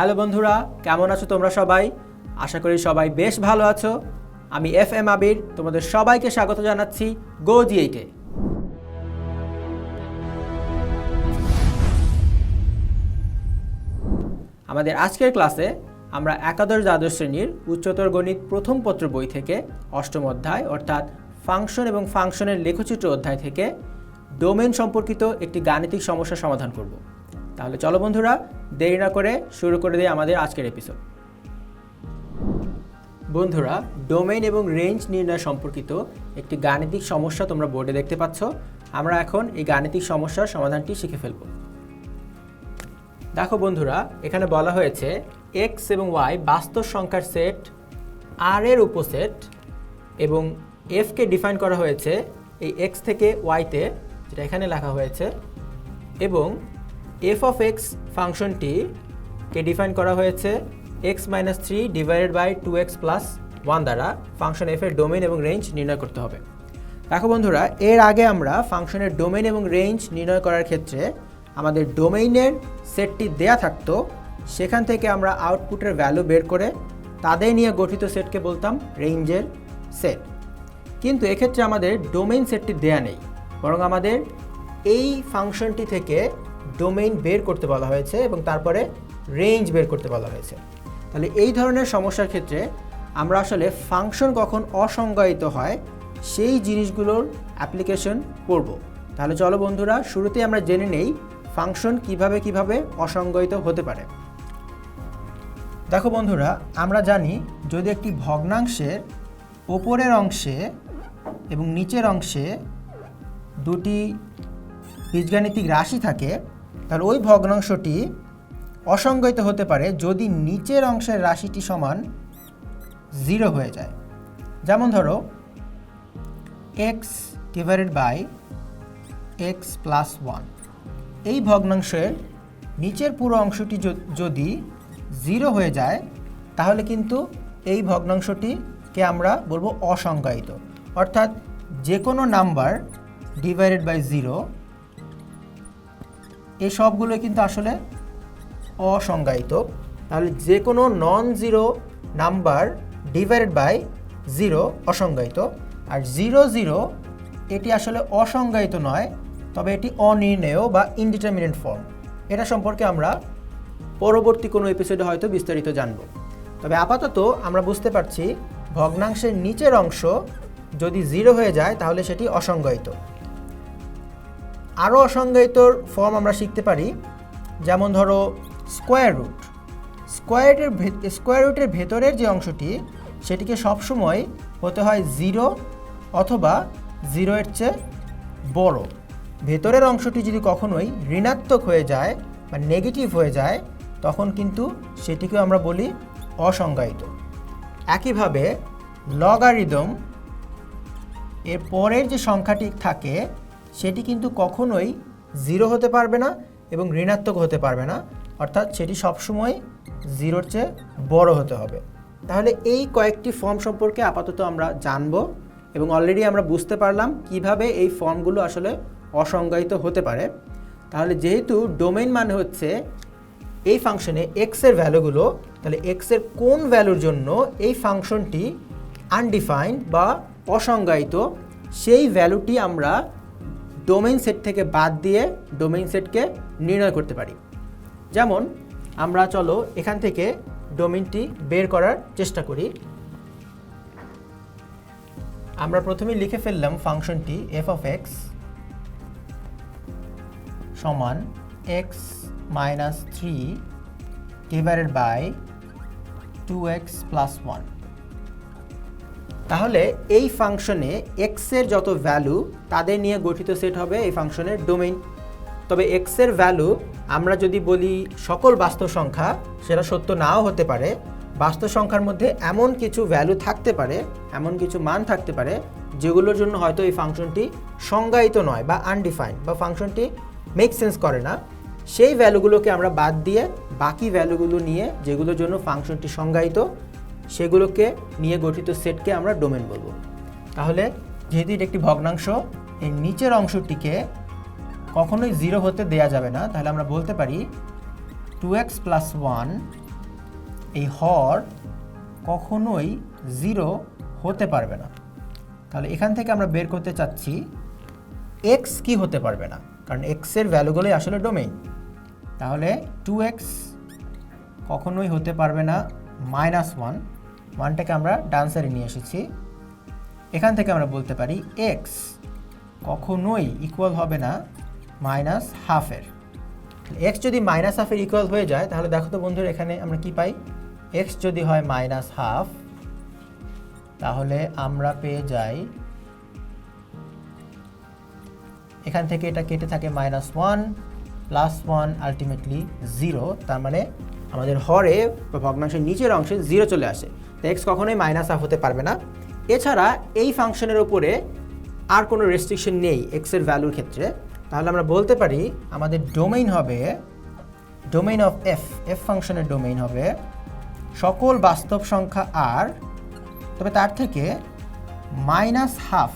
Hello বন্ধুরা, কেমন আছো তোমরা সবাই? আশা করি সবাই বেশ ভালো আছো। আমি এফ এম আবির, তোমাদের সবাইকে স্বাগত জানাচ্ছি গো জি আমাদের আজকের ক্লাসে আমরা একাদশ দ্বাদশ শ্রেণির উচ্চতর গণিত প্রথম পত্র বই থেকে অষ্টম অধ্যায়, অর্থাৎ ফাংশন এবং ফাংশনের লেখচিত্র অধ্যায় থেকে ডোমেন সম্পর্কিত একটি গাণিতিক সমস্যার সমাধান করব। তাহলে চলো বন্ধুরা, দেরি না করে শুরু করে দিই আমাদের আজকের এপিসোড বন্ধুরা ডোমেইন এবং রেঞ্জ নির্ণয় সম্পর্কিত একটি গাণিতিক সমস্যা তোমরা বোর্ডে দেখতে পাচ্ছ। আমরা এখন এই গাণিতিক সমস্যার সমাধানটি শিখে ফেলব। দেখো বন্ধুরা, এখানে বলা হয়েছে এক্স এবং ওয়াই বাস্তব সংখ্যার সেট আর এর উপসেট এবং এফকে ডিফাইন করা হয়েছে এই এক্স থেকে ওয়াইতে যেটা এখানে লেখা হয়েছে, এবং এফ অফ এক্স ফাংশনটিকে ডিফাইন করা হয়েছে? X minus three divided by two X plus one দ্বারা ফাংশন এফ এর ডোমেন এবং রেঞ্জ নির্ণয় করতে হবে। দেখো বন্ধুরা, এর আগে আমরা ফাংশনের ডোমেন এবং রেঞ্জ নির্ণয় করার ক্ষেত্রে আমাদের ডোমেইনের সেটটি দেয়া থাকতো। সেখান থেকে আমরা আউটপুটের ভ্যালু বের করে তাদের নিয়ে গঠিত সেটকে বলতাম রেঞ্জের সেট কিন্তু এক্ষেত্রে আমাদের ডোমেইন সেটটি দেয়া নেই, বরং আমাদের এই ফাংশনটি থেকে ডোমেইন বের করতে বলা হয়েছে এবং তারপরে রেঞ্জ বের করতে বলা হয়েছে। তাহলে এই ধরনের সমস্যার ক্ষেত্রে আমরা আসলে ফাংশন কখন অসংজ্ঞায়িত হয়, সেই জিনিসগুলোর অ্যাপ্লিকেশন করব তাহলে চলো বন্ধুরা শুরুতে আমরা জেনে নেই ফাংশন কীভাবে কীভাবে অসংজ্ঞায়িত হতে পারে। দেখো বন্ধুরা, আমরা জানি যদি একটি ভগ্নাংশের ওপরের অংশে এবং নিচের অংশে দুটি বীজগাণিতিক রাশি থাকে তাহলে ওই ভগ্নাংশটি অসংজ্ঞায়িত হতে পারে যদি নিচের অংশের রাশিটি সমান জিরো হয়ে যায়। যেমন ধরো X divided by X plus one এই ভগ্নাংশের নিচের পুরো অংশটি যদি জিরো হয়ে যায়, তাহলে কিন্তু এই ভগ্নাংশটিকে আমরা বলব অসংজ্ঞায়িত। অর্থাৎ যে কোনো নাম্বার ডিভাইডেড বাই জিরো এই সবগুলো কিন্তু আসলে অসংজ্ঞায়িত। তাহলে যে কোনো non zero number divided by zero অসংজ্ঞায়িত। আর জিরো জিরো এটি আসলে অসংজ্ঞায়িত নয়, তবে এটি অনির্ণেয় বা ইনডিটারমিনেন্ট ফর্ম এটা সম্পর্কে আমরা পরবর্তী কোনো এপিসোডে হয়তো বিস্তারিত জানব। তবে আপাতত আমরা বুঝতে পারছি, ভগ্নাংশের নিচের অংশ যদি জিরো হয়ে যায়, তাহলে সেটি অসংজ্ঞায়িত। আরও অসংজ্ঞায়িতর ফর্ম আমরা শিখতে পারি। যেমন ধরো স্কোয়ার রুট স্কোয়ারের স্কোয়ার রুটের ভেতরের যে অংশটি, সেটিকে সবসময় হতে হয় জিরো অথবা জিরো এর চেয়ে বড়। ভেতরের অংশটি যদি কখনোই ঋণাত্মক হয়ে যায় বা নেগেটিভ হয়ে যায়, তখন কিন্তু সেটিকেও আমরা বলি অসংজ্ঞায়িত। একইভাবে লগারিদম এর পরের যে সংখ্যাটি থাকে সেটি কিন্তু কখনোই জিরো হতে পারবে না এবং ঋণাত্মক হতে পারবে না। অর্থাৎ সেটি সবসময় জিরোর চেয়ে বড় হতে হবে। তাহলে এই কয়েকটি ফর্ম সম্পর্কে আপাতত আমরা জানব এবং অলরেডি আমরা বুঝতে পারলাম কীভাবে এই ফর্মগুলো আসলে অসংজ্ঞায়িত হতে পারে। তাহলে যেহেতু ডোমেইন মানে হচ্ছে এই ফাংশনে এক্সের ভ্যালুগুলো তাহলে এক্সের কোন ভ্যালুর জন্য এই ফাংশনটি আনডিফাইন্ড বা অসংজ্ঞায়িত, সেই ভ্যালুটি আমরা ডোমেইন সেট থেকে বাদ দিয়ে ডোমেইন সেটকে নির্ণয় করতে পারি। যেমন, আমরা চলো এখান থেকে ডোমেইনটি বের করার চেষ্টা করি। আমরা প্রথমে লিখে ফেললাম ফাংশনটি এফ অফ এক্স সমান X minus three divided by two X plus one তাহলে এই ফাংশনে এক্সের যত ভ্যালু তাদের নিয়ে গঠিত সেট হবে এই ফাংশনের ডোমেইন তবে এক্সের ভ্যালু আমরা যদি বলি সকল বাস্তব সংখ্যা, সেটা সত্য নাও হতে পারে। বাস্তব সংখ্যার মধ্যে এমন কিছু ভ্যালু থাকতে পারে, এমন কিছু মান থাকতে পারে, যেগুলোর জন্য হয়তো এই ফাংশনটি সংজ্ঞায়িত নয় বা আনডিফাইন্ড বা ফাংশনটি মেক সেন্স করে না। সেই ভ্যালুগুলোকে আমরা বাদ দিয়ে বাকি ভ্যালুগুলো নিয়ে যেগুলোর জন্য ফাংশনটি সংজ্ঞায়িত সেগুলোকে নিয়ে গঠিত সেটকে আমরা ডোমেন বলব। তাহলে যেহেতু এটি একটি ভগ্নাংশ এর নিচের অংশটিকে কখনোই জিরো হতে দেয়া যাবে না। তাহলে আমরা বলতে পারি টু এক্স প্লাস ওয়ান এই হর কখনোই জিরো হতে পারবে না। তাহলে এখান থেকে আমরা বের করতে চাচ্ছি এক্স কি হতে পারবে না? কারণ এক্সের ভ্যালুগুলোই আসলে ডোমেইন। তাহলে টু এক্স কখনোই হতে পারবে না মাইনাস ওয়ান ওয়ানটাকে আমরা ডান্সারে নিয়ে এসেছি। এখান থেকে আমরা বলতে পারি এক্স কখনোই ইকুয়াল হবে না মাইনাস হাফের এক্স যদি মাইনাস হাফের ইকুয়াল হয়ে যায়, তাহলে দেখো তো বন্ধুরা, এখানে আমরা কি পাই? এক্স যদি হয় মাইনাস হাফ তাহলে আমরা পেয়ে যাই। এখান থেকে এটা কেটে থাকে minus one plus one ultimately zero তার মানে আমাদের হরে বা ভগ্নাংশের নিচের অংশে জিরো চলে আসে। এক্স কখনোই মাইনাস হাফ হতে পারবে না। এছাড়া এই ফাংশনের উপরে আর কোনো রেস্ট্রিকশন নেই এক্সের ভ্যালুর ক্ষেত্রে। তাহলে আমরা বলতে পারি আমাদের ডোমেইন হবে ডোমেইন অফ এফ এফ ফাংশনের ডোমেইন হবে সকল বাস্তব সংখ্যা আর তবে তার থেকে মাইনাস হাফ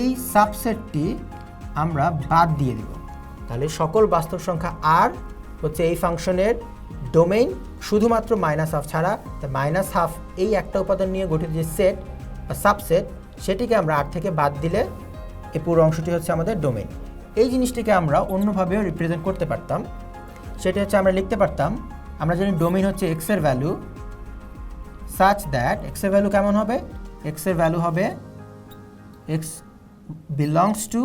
এই সাবসেটটি আমরা বাদ দিয়ে দেব। তাহলে সকল বাস্তব সংখ্যা আর হচ্ছে এই ফাংশনের ডোমেইন শুধুমাত্র মাইনাস হাফ ছাড়া মাইনাস হাফ এই একটা উপাদান নিয়ে গঠিত যে সেট বা সাবসেট সেটিকে আমরা আর থেকে বাদ দিলে এই পুরো অংশটি হচ্ছে আমাদের ডোমেইন এই জিনিসটিকে আমরা অন্যভাবেও রিপ্রেজেন্ট করতে পারতাম। সেটি হচ্ছে আমরা লিখতে পারতাম, আমরা জানি ডোমেইন হচ্ছে এক্সের ভ্যালু সাচ দ্যাট এক্সের ভ্যালু কেমন হবে? এক্সের ভ্যালু হবে এক্স বিলংস টু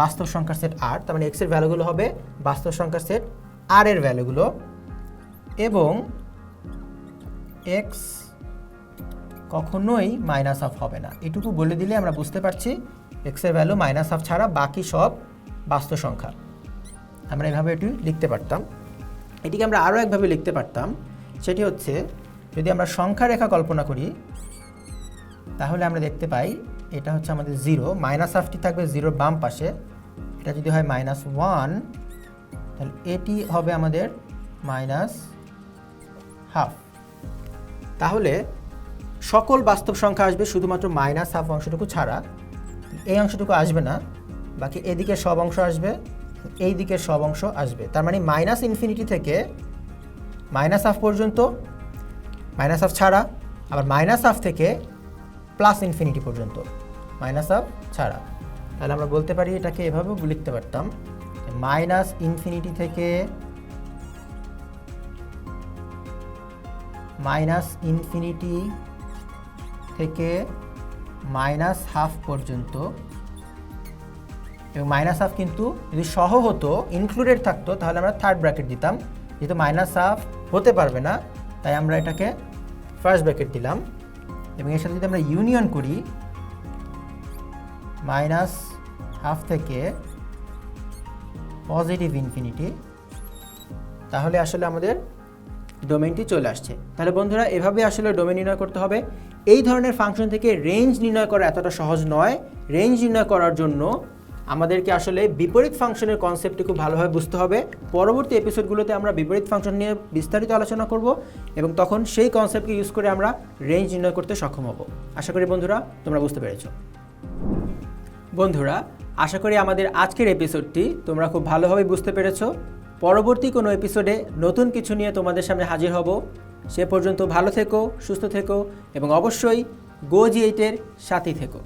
বাস্তব সংখ্যার সেট আর তার মানে এক্সের ভ্যালুগুলো হবে বাস্তব সংখ্যার সেট আর এর ভ্যালুগুলো এবং এক্স কখনোই মাইনাস হাফ হবে না। এটুকু বলে দিলে আমরা বুঝতে পারছি এক্সের ভ্যালু মাইনাস হাফ ছাড়া বাকি সব বাস্তব সংখ্যা। আমরা এভাবে এটি লিখতে পারতাম। এটিকে আমরা আরও একভাবে লিখতে পারতাম। সেটি হচ্ছে, যদি আমরা সংখ্যা রেখা কল্পনা করি, তাহলে আমরা দেখতে পাই এটা হচ্ছে আমাদের জিরো মাইনাস হাফটি থাকবে জিরোর বাম পাশে। এটা যদি হয় মাইনাস ওয়ান, তাহলে এটি হবে আমাদের মাইনাস হাফ। তাহলে সকল বাস্তব সংখ্যা আসবে শুধুমাত্র মাইনাস হাফ অংশটুকু ছাড়া। এই অংশটুকু আসবে না, বাকি এদিকে সব অংশ আসবে এই দিকের সব অংশ আসবে। তার মানে মাইনাস ইনফিনিটি থেকে মাইনাস হাফ পর্যন্ত, মাইনাস হাফ ছাড়া, আবার মাইনাস হাফ থেকে প্লাস ইনফিনিটি পর্যন্ত, মাইনাস হাফ ছাড়া। তাহলে আমরা বলতে পারি এটাকে এভাবেও লিখতে পারতাম মাইনাস ইনফিনিটি থেকে মাইনাস ইনফিনিটি থেকে মাইনাস হাফ পর্যন্ত, এবং মাইনাস হাফ কিন্তু যদি সহ হতো ইনক্লুডেড থাকতো, তাহলে আমরা থার্ড ব্র্যাকেট দিতাম। যেহেতু মাইনাস হাফ হতে পারবে না, তাই আমরা এটাকে ফার্স্ট ব্র্যাকেট দিলাম। এবং এর সাথে যদি আমরা ইউনিয়ন করি, মাইনাস হাফ থেকে পজিটিভ ইনফিনিটি তাহলে আসলে আমাদের ডোমেনটি চলে আসছে। তাহলে বন্ধুরা, এভাবে আসলে ডোমেন নির্ণয় করতে হবে। এই ধরনের ফাংশন থেকে রেঞ্জ নির্ণয় করা এতটা সহজ নয়। রেঞ্জ নির্ণয় করার জন্য আমাদেরকে আসলে বিপরীত ফাংশনের কনসেপ্টটি খুব ভালোভাবে বুঝতে হবে। পরবর্তী এপিসোডগুলোতে আমরা বিপরীত ফাংশন নিয়ে বিস্তারিত আলোচনা করব এবং তখন সেই কনসেপ্টকে ইউজ করে আমরা রেঞ্জ নির্ণয় করতে সক্ষম হব। আশা করি বন্ধুরা, তোমরা বুঝতে পেরেছ। বন্ধুরা, আশা করি আমাদের আজকের এপিসোডটি তোমরা খুব ভালোভাবে বুঝতে পেরেছ। পরবর্তী কোনো এপিসোডে নতুন কিছু নিয়ে তোমাদের সামনে হাজির হব। সে পর্যন্ত ভালো থেকো, সুস্থ থেকো এবং অবশ্যই গো জি এইটের সাথেই থেকো।